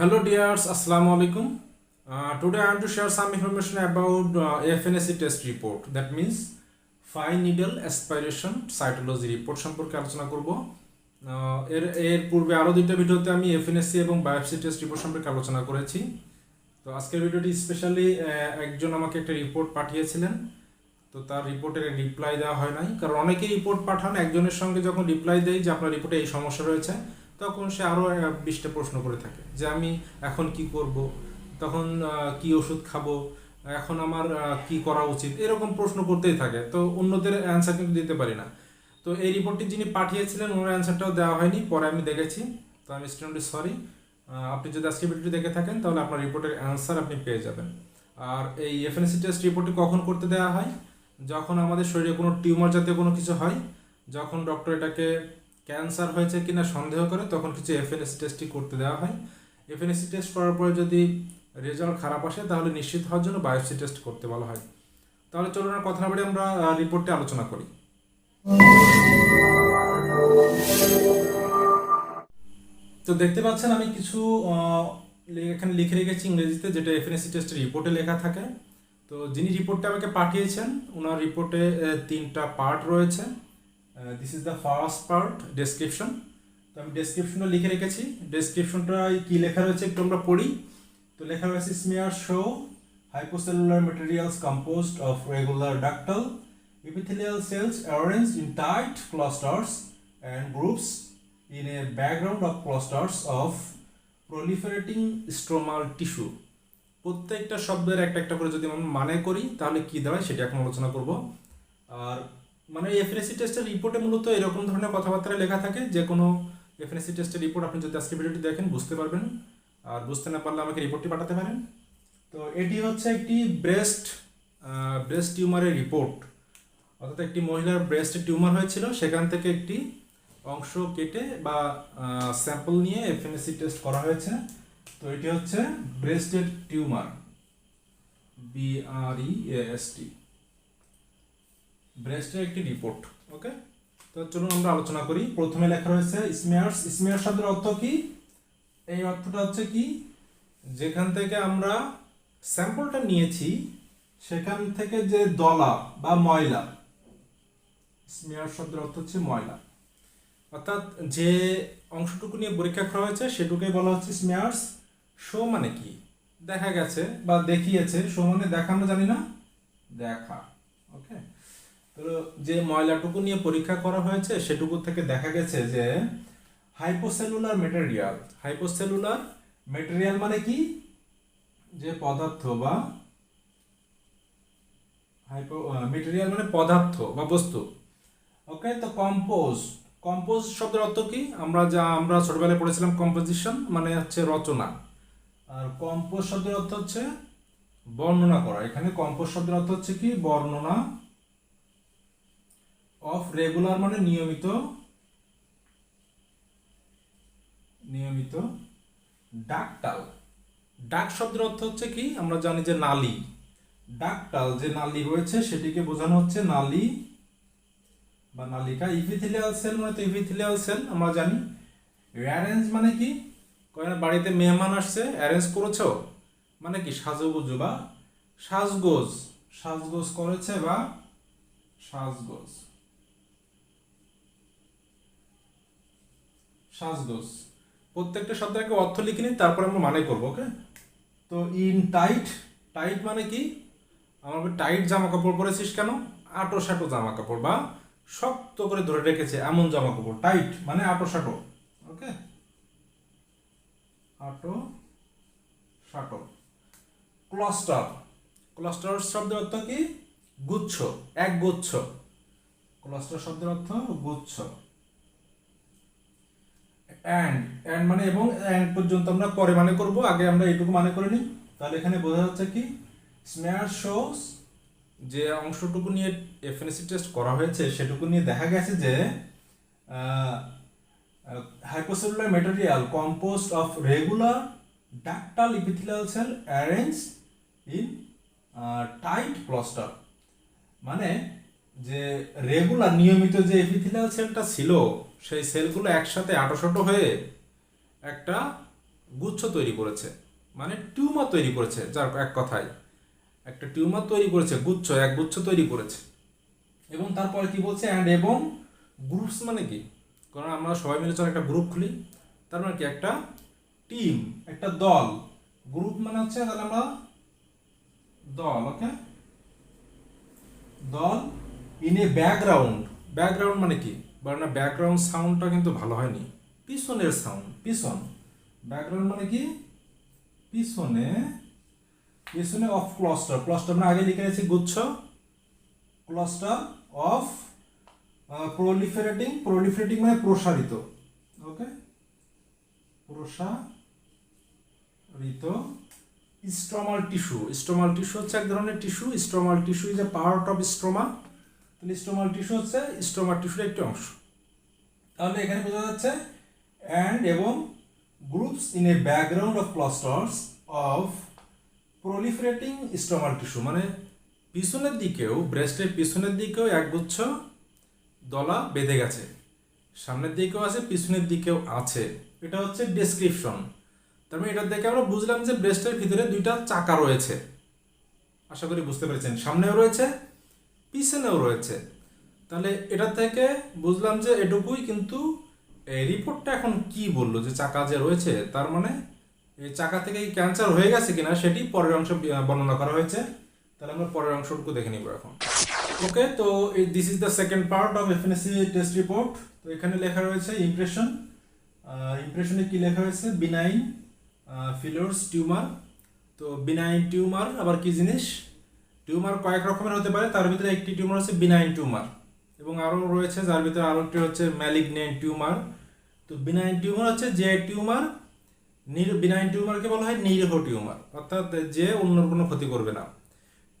Hello dears, Assalamu alaikum. Uh, today I want to share some information about uh, FNSC test report. That means fine needle aspiration cytology report সম্পর্কে আলোচনা করব। আহ, এর এর পূর্বে আরও দুইটা ভিডিওতে আমি এফএনএসসি এবং বায়োপসি টেস্ট রিপোর্ট সম্পর্কে আলোচনা করেছি। তো আজকের ভিডিওটি স্পেশালি একজন আমাকে একটা রিপোর্ট পাঠিয়েছিলেন। তো তার রিপোর্টের রিপ্লাই দেওয়া হয় নাই। কারণ অনেকেই রিপোর্ট পাঠান একজনের সঙ্গে যখন রিপ্লাই দেয় যে আপনার রিপোর্টে এই সমস্যা রয়েছে তখন সে আরও বিশটা প্রশ্ন করে থাকে যে আমি এখন কি করব? তখন কি ওষুধ খাব? এখন আমার কি করা উচিত? এরকম প্রশ্ন করতেই থাকে। তো অন্যদের অ্যান্সার কিন্তু দিতে পারি না। তো এই রিপোর্টটি যিনি পাঠিয়েছিলেন, ওনার অ্যান্সারটাও দেওয়া হয়নি। পরে আমি দেখেছি। তো আমি স্টুডেন্টলি সরি আপনি যদি আজকে ভিডিওটি দেখে থাকেন, তাহলে আপনার রিপোর্টের অ্যান্সার আপনি পেয়ে যাবেন। আর এই এফএনসি টেস্ট রিপোর্টটি কখন করতে দেওয়া হয়? যখন আমাদের শরীরে কোনো টিউমার জাতীয় কোনো কিছু হয়, যখন ডক্টর এটাকে ক্যান্সার হয়েছে কিনা সন্দেহ করে তখন কিছু এফএনএসি টেস্টটি করতে দেওয়া হয়। এফএনএসি টেস্ট করার পরে যদি রেজাল্ট খারাপ আসে তাহলে নিশ্চিত হওয়ার জন্য বায়োপসি টেস্ট করতে বলা হয়। তাহলে চলুন আর কথা না বলে আমরা রিপোর্টে আলোচনা করি। তো দেখতে পাচ্ছেন আমি কিছু এখানে লিখে রেখেছি ইংরেজিতে যেটা এফএনএসি টেস্টের রিপোর্টে লেখা থাকে। তো যিনি রিপোর্টটা আমাকে পাঠিয়েছেন ওনার রিপোর্টে তিনটা পার্ট রয়েছে। This is the first part description তো আমি ডেসক্রিপশনটা লিখে রেখেছি ডেসক্রিপশনটা কি লেখা রয়েছে একটু আমরা পড়ি তো লেখা রয়েছে smear show hypocellular materials composed of regular ductal epithelial cells arranged in tight clusters and groups in a background of clusters of proliferating stromal tissue প্রত্যেকটা শব্দের একটা একটা করে যদি আমরা মানে করি তাহলে কি দাঁড়ায় সেটা এখন আলোচনা করব আর মানে এফএনএসসি টেস্টের রিপোর্টে মূলত এরকম ধরনের কথাবার্তা লেখা থাকে, যে কোনো এফএনএসসি টেস্টের রিপোর্ট আপনি যদি আজকে ভিডিওটি দেখেন, বুঝতে পারবেন। আর বুঝতে না পারলে আমাকে রিপোর্টটি পাঠাতে পারেন। তো এটি হচ্ছে একটি ব্রেস্ট ব্রেস্ট টিউমারের রিপোর্ট অর্থাৎ একটি মহিলার ব্রেস্টে টিউমার হয়েছিল, সেখান থেকে একটি অংশ কেটে বা স্যাম্পল নিয়ে এফএনএসসি টেস্ট করা হয়েছে। তো এটি হচ্ছে ব্রেস্টের টিউমার বিআরই এস টি ব্রেস্টের একটি রিপোর্ট ওকে তো চলুন আমরা আলোচনা করি। প্রথমে লেখা রয়েছে স্মেয়ার্স স্মেয়ার শব্দের অর্থ কি? এই অর্থটা হচ্ছে কি? যেখান থেকে আমরা স্যাম্পলটা নিয়েছি, সেখান থেকে যে দলা বা ময়লা স্মেয়ার শব্দের অর্থ হচ্ছে ময়লা। অর্থাৎ যে অংশটুকু নিয়ে পরীক্ষা করা হয়েছে সেটুকে বলা হচ্ছে স্মেয়ার্স শো মানে কি? দেখা গেছে বা দেখিয়েছে। শো মানে দেখা আমরা জানি না? দেখা। ওকে যে ময়লাটুকু নিয়ে পরীক্ষা করা হয়েছে, সেটুকু থেকে দেখা গেছে যে হাইপোসেলুলার মেটেরিয়াল হাইপোসেলুলার মেটেরিয়াল মানে কি? যে পদার্থ বা হাইপো মেটেরিয়াল মানে পদার্থ বা বস্তু। ওকে তো কম্পোজ কম্পোজ শব্দের অর্থ কি? আমরা যা, আমরা ছোটবেলায় পড়েছিলাম কম্পোজিশন মানে হচ্ছে রচনা। আর কম্পোজ শব্দের অর্থ হচ্ছে বর্ণনা করা। এখানে কম্পোজ শব্দের অর্থ হচ্ছে কি? বর্ণনা অফ রেগুলার মানে নিয়মিত নিয়মিত ডাকটাল ডাক শব্দের অর্থ হচ্ছে কি? আমরা জানি যে নালী। ডাকটাল যে নালী রয়েছে সেটিকে বোঝানো হচ্ছে নালী বা নালিকা। ইপিথিলিয়াল সেল মানে তো ইপিথিলিয়াল সেল আমরা জানি। অ্যারেঞ্জ মানে কি? কয়েন বাড়িতে মেহমান আসছে অ্যারেঞ্জ করেছ? মানে কি? সাজুগুজু বা সাজগোজ। সাজগোজ করেছে বা সাজগোজ। সাজগোজ প্রত্যেকটা শব্দের আগে অর্থ লিখে নিই তারপর আমরা মানে করব, ওকে? তো ইন টাইট টাইট মানে কি? আমার টাইট জামা কাপড় পরেছিস কেন? আটো সাটো জামা কাপড় বা শক্ত করে ধরে রেখেছে এমন জামা কাপড় টাইট মানে আটো সাটো, ওকে? আটো সাটো। ক্লাস্টার ক্লাস্টার শব্দের অর্থ কি? গুচ্ছ এক গুচ্ছ ক্লাস্টার শব্দের অর্থ গুচ্ছ। অ্যান্ড অ্যান্ড মানে এবং অ্যান্ড পর্যন্ত আমরা পরে মানে করব, আগে আমরা এটুকু মানে করে নিই। তাহলে এখানে বোঝা যাচ্ছে কি স্মেয়ার শোস যে অংশটুকু নিয়ে এফএনএসি টেস্ট করা হয়েছে, সেটুকু নিয়ে দেখা গেছে যে hypocellular material composed of regular ductal epithelial cell arranged in tight cluster মানে যে রেগুলার নিয়মিত যে এপিথেলিয়াল সেলটা ছিল সেই সেলগুলো একসাথে আটোশটো হয়ে একটা গুচ্ছ তৈরি করেছে। মানে টিউমার তৈরি করেছে, যার এক কথায়। একটা টিউমার তৈরি করেছে, গুচ্ছ, এক গুচ্ছ তৈরি করেছে। এবং তারপরে কি বলছে? অ্যান্ড এবং গ্রুপস মানে কি? কারণ আমরা সবাই মিলে চলো একটা গ্রুপ খুলি, তার মানে কি? একটা টিম একটা দল। গ্রুপ মানে হচ্ছে, তাহলে আমরা দল ওকে দল ইন এ ব্যাকগ্রাউন্ড ব্যাকগ্রাউন্ড মানে কি? বা না ব্যাকগ্রাউন্ড সাউন্ডটা কিন্তু ভালো হয়নি। পিছনের সাউন্ড পিছন। ব্যাকগ্রাউন্ড মানে কি? পিছনে পিছনে অফ ক্লস্টার ক্লস্টার মানে আগে লিখে রেখেছি গুচ্ছ। ক্লাস্টার অফ প্রলিফারেটিং প্রলিফারেটিং মানে প্রসারিত। ওকে প্রসারিত স্ট্রমাল টিস্যু স্ট্রমাল টিস্যু হচ্ছে এক ধরনের tissue stromal tissue is a part of stroma তাহলে স্ট্রমাল টিস্যু হচ্ছে স্ট্রোমার টিস্যুর একটি অংশ। তাহলে এখানে বোঝা যাচ্ছে অ্যান্ড এবং groups in a background of clusters of proliferating stromal tissue মানে পিছনের দিকেও ব্রেস্টের পিছনের দিকেও একগুচ্ছ দলা বেঁধে গেছে। সামনের দিকেও আছে, পিছনের দিকেও আছে। এটা হচ্ছে ডেসক্রিপশন তার মানে এটা দেখে আমরা বুঝলাম যে ব্রেস্টের ভিতরে দুইটা চাকা রয়েছে। আশা করি বুঝতে পেরেছেন। সামনেও রয়েছে পিছনেও রয়েছে। তাহলে এটা থেকে বুঝলাম যে এটুকুই, কিন্তু এই রিপোর্টটা এখন কি বলল? যে চাকা যে রয়েছে, তার মানে এই চাকা থেকে ক্যান্সার হয়ে গেছে কিনা, সেটি পরের অংশ বর্ণনা করা হয়েছে। তাহলে আমরা পরের অংশটুকু দেখে নিব এখন। ওকে তো this is the second part of FNAC test report তো এখানে লেখা রয়েছে ইমপ্রেশন ইমপ্রেশনে কি লেখা হয়েছে? বিনাইন ফিলোর্স টিউমার তো বিনাইন টিউমার আবার কি জিনিস? টিউমার কয়েক রকমের হতে পারে, তার ভিতরে একটি টিউমার হচ্ছে বিনাইন টিউমার এবং আরও রয়েছে, যার ভিতরে আরও একটি হচ্ছে ম্যালিগনেন্ট টিউমার। তো বিনাইন টিউমার হচ্ছে যে টিউমার, নির বিনাইন টিউমারকে বলা হয় নিরীহ টিউমার, অর্থাৎ যে অন্যর কোনো ক্ষতি করবে না।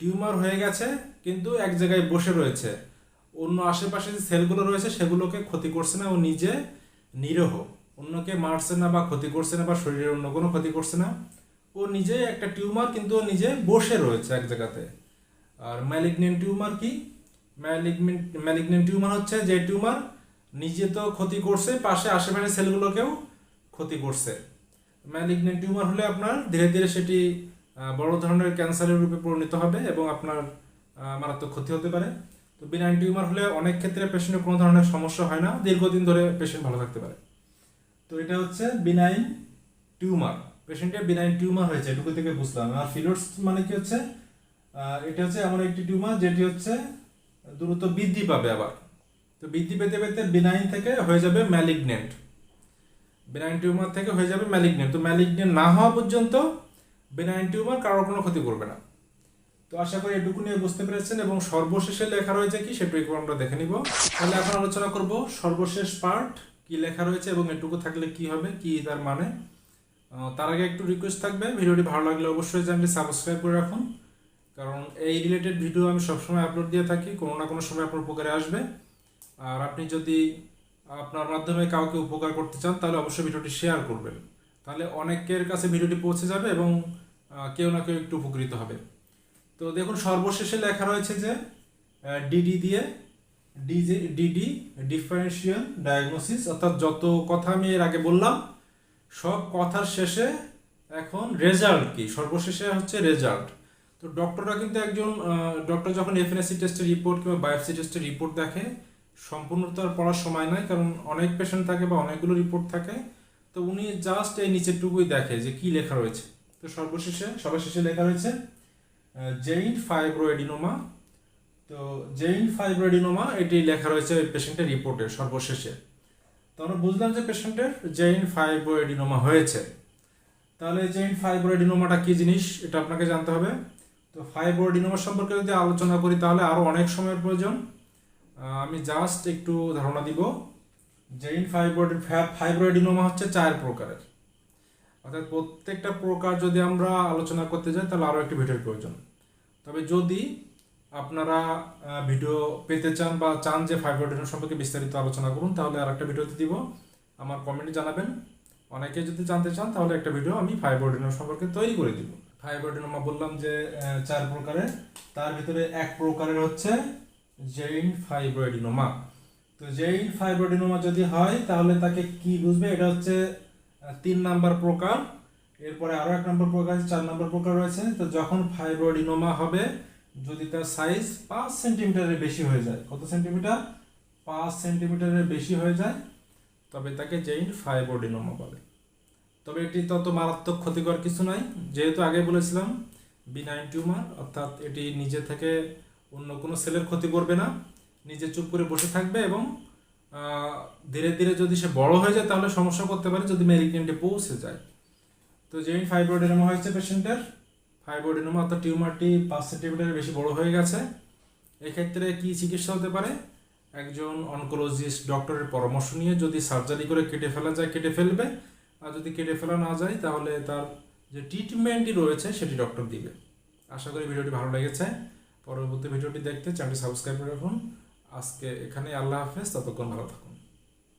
টিউমার হয়ে গেছে, কিন্তু এক জায়গায় বসে রয়েছে। অন্য আশেপাশে যে সেলগুলো রয়েছে, সেগুলোকে ক্ষতি করছে না, ও নিজে নিরহ। অন্যকে মারছে না বা ক্ষতি করছে না বা শরীরের অন্য কোনো ক্ষতি করছে না। ও নিজে একটা টিউমার, কিন্তু ও নিজে বসে রয়েছে এক জায়গাতে। আর ম্যালিগনেন্ট টিউমার কি? ম্যালিগমেন্ট ম্যালিগনেন্ট টিউমার হচ্ছে যে টিউমার নিজে তো ক্ষতি করছে, পাশে আশেপাশে সেলগুলোকেও ক্ষতি করছে। ম্যালিগনেন্ট টিউমার হলে আপনার ধীরে ধীরে সেটি বড় ধরনের ক্যান্সারের রূপে পরিণত হবে এবং আপনার মারাত্মক ক্ষতি হতে পারে। তো বিনাইন টিউমার হলে অনেক ক্ষেত্রে পেশেন্টের কোনো ধরনের সমস্যা হয় না, দীর্ঘদিন ধরে পেশেন্ট ভালো থাকতে পারে। তো এটা হচ্ছে বিনাইন টিউমার পেশেন্টের বিনাইন টিউমার হয়েছে, এটুকু থেকে বুঝলাম। আর ফিলোর্স মানে কি হচ্ছে? এটা হচ্ছে এমন একটি টিউমার যেটি হচ্ছে দ্রুত বৃদ্ধি পাবে আবার। তো বৃদ্ধি পেতে পেতে বিনাইন থেকে হয়ে যাবে ম্যালিগনেন্ট বেনাইন টিউমার থেকে হয়ে যাবে ম্যালিগনেন্ট তো ম্যালিগনেন্ট না হওয়া পর্যন্ত বেনাইন টিউমার কারোর কোনো ক্ষতি করবে না। তো আশা করি এটুকু নিয়ে বুঝতে পেরেছেন এবং সর্বশেষে লেখা রয়েছে কি, সেটুকু আমরা দেখে নিব। তাহলে এখন আলোচনা করব সর্বশেষ পার্ট কি লেখা রয়েছে এবং এটুকু থাকলে কি হবে, কি তার মানে। তার আগে একটু রিকোয়েস্ট থাকবে। ভিডিওটি ভালো লাগলে অবশ্যই চ্যানেলটি সাবস্ক্রাইব করে রাখুন। কারণ এই রিলেটেড ভিডিও আমি সবসময় আপলোড দিয়ে থাকি, কোনো না কোনো সময় আপনার উপকারে আসবে। আর আপনি যদি আপনার মাধ্যমে কাউকে উপকার করতে চান, তাহলে অবশ্যই ভিডিওটি শেয়ার করবেন। তাহলে অনেকের কাছে ভিডিওটি পৌঁছে যাবে এবং কেউ না কেউ একটু উপকৃত হবে। তো দেখুন, সর্বশেষে লেখা রয়েছে যে ডিডি দিয়ে ডিজে ডিডি ডিফারেন্সিয়াল ডায়াগনোসিস অর্থাৎ যত কথা আমি এর আগে বললাম, সব কথার শেষে এখন রেজাল্ট কি? সর্বশেষে হচ্ছে রেজাল্ট তো ডক্টররা কিন্তু একজন ডক্টর যখন এফএনএসসি টেস্টের রিপোর্ট কিংবা বায়োপসি টেস্টের রিপোর্ট দেখে, সম্পূর্ণ তো আর পড়ার সময় নাই কারণ অনেক পেশেন্ট থাকে বা অনেকগুলো রিপোর্ট থাকে, তো উনি জাস্ট এই নিচেরটুকুই দেখে যে কি লেখা রয়েছে। তো সর্বশেষে সবার শেষে লেখা রয়েছে জেইন ফাইব্রোএডিনোমা। তো জেইন ফাইব্রোএডিনোমা, এটি লেখা রয়েছে ওই পেশেন্টের রিপোর্টের সর্বশেষে। তো আমরা বুঝলাম যে পেশেন্টের জেইন ফাইব্রোএডিনোমা হয়েছে। তাহলে জেইন ফাইব্রোএডিনোমাটা কি জিনিস, এটা আপনাকে জানতে হবে। তো ফাইব্রোএডিনোমা সম্পর্কে যদি আলোচনা করি তাহলে আরও অনেক সময়ের প্রয়োজন। আমি জাস্ট একটু ধারণা দিব জেইন ফাইব্রোড ফাইব্রোএডিনোমা হচ্ছে চার প্রকারের। অর্থাৎ প্রত্যেকটা প্রকার যদি আমরা আলোচনা করতে যাই তাহলে আরও একটি ভিডিওর প্রয়োজন। তবে যদি আপনারা ভিডিও পেতে চান বা চান যে ফাইভ ফাইব্রোএডিনোমা সম্পর্কে বিস্তারিত আলোচনা করুন, তাহলে আর একটা ভিডিওতে দিব। আমার কমেন্টে জানাবেন। অনেকে যদি জানতে চান তাহলে একটা ভিডিও আমি ফাইব্রোএডিনোমা সম্পর্কে তৈরি করে দিব। ফাইব্রোএডিনোমা বললাম যে চার প্রকারের। তার ভিতরে এক প্রকারের হচ্ছে জেইন ফাইব্রোএডিনোমা তো জেইন ফাইব্রোডিনোমা যদি হয়, তাহলে তাকে কি বুঝবে? এটা হচ্ছে তিন নাম্বার প্রকার। এরপরে আরও এক নম্বর প্রকার চার নম্বর প্রকার রয়েছে। তো যখন ফাইব্রোডিনোমা হবে, যদি তার সাইজ পাঁচ সেন্টিমিটারের বেশি হয়ে যায়, কত সেন্টিমিটার পাঁচ সেন্টিমিটারের বেশি হয়ে যায়। তবে তাকে জেইন্ট ফাইব্রোডিনোমা বলে। তবে এটি তত মারাত্মক ক্ষতিকর কিছু নাই যেহেতু আগে বলেছিলাম বিনাইন টিউমার, অর্থাৎ এটি নিজে থেকে অন্য কোনো সেলের ক্ষতি করবে না। নিজে চুপ করে বসে থাকবে এবং ধীরে ধীরে যদি সে বড় হয়ে যায়, তাহলে সমস্যা করতে পারে যদি মেরিকেন্টে পৌঁছে যায়। তো যেই ফাইব্রোডেনোমা হয়েছে পেশেন্টের, ফাইব্রোডেনোমা অর্থাৎ টিউমারটি পাঁচ সেন্টিমিটারের বেশি বড় হয়ে গেছে। এক্ষেত্রে কি চিকিৎসা হতে পারে? একজন অনকোলজিস্ট ডক্টরের পরামর্শ নিয়ে যদি সার্জারি করে কেটে ফেলা যায়, কেটে ফেলবে আর যদি কেটে ফেলা না যায়, তাহলে তার যে ট্রিটমেন্টটি রয়েছে, সেটি ডক্টর দিবে। আশা করি ভিডিওটি ভালো লেগেছে। পরবর্তী ভিডিওটি দেখতে চ্যানেলটি সাবস্ক্রাইব করে রাখুন। আজকে এখানে আল্লাহ হাফেজ, ততক্ষণ ভালো থাকুন।